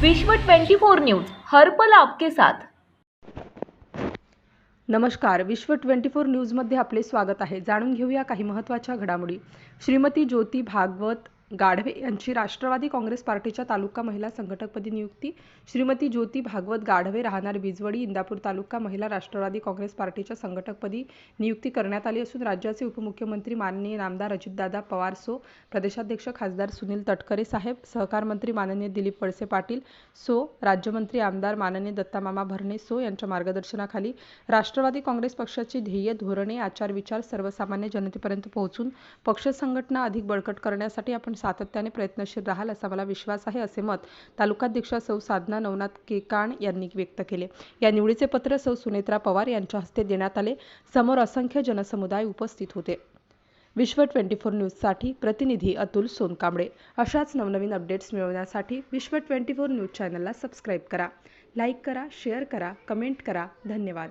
विश्व 24 न्यूज हर पल आपके साथ. नमस्कार. विश्व ट्वेंटी फोर न्यूजमध्ये आपले स्वागत आहे. जाणून घेऊया काही महत्त्वाच्या घडामोडी. श्रीमती ज्योती भागवत गाढवे यांची राष्ट्रवादी काँग्रेस पार्टीच्या तालुका महिला संघटकपदी नियुक्ती. श्रीमती ज्योती भागवत गाढवे राहणार बिजवडी इंदापूर तालुका महिला राष्ट्रवादी काँग्रेस पार्टीच्या संघटकपदी नियुक्ती करण्यात आली असून राज्याचे उपमुख्यमंत्री माननीय नामदार अजितदादा पवार सो प्रदेशाध्यक्ष खासदार सुनील तटकरे साहेब सहकार मंत्री माननीय दिलीप वळसे पाटील सो राज्यमंत्री आमदार माननीय दत्तामामा भरणे सो यांच्या मार्गदर्शनाखाली राष्ट्रवादी काँग्रेस पक्षाची ध्येय धोरणे आचार विचार सर्वसामान्य जनतेपर्यंत पोहोचून पक्ष संघटना अधिक बळकट करण्यासाठी आपण सातत्याने प्रयत्नशील राहाल असा मला विश्वास आहे असे मत तालुकाध्यक्षा सौ साधना नवनाथ केकाण यांनी व्यक्त केले. या निवडीचे पत्र सौ सुनेत्रा पवार यांच्या हस्ते देण्यात आले. समोर असंख्य जनसमुदाय उपस्थित होते. विश्व ट्वेंटी फोर न्यूजसाठी प्रतिनिधी अतुल सोनकांबळे. अशाच नवनवीन अपडेट्स मिळवण्यासाठी विश्व ट्वेंटी फोर न्यूज चॅनलला सबस्क्राईब करा. लाईक करा शेअर करा कमेंट करा. धन्यवाद.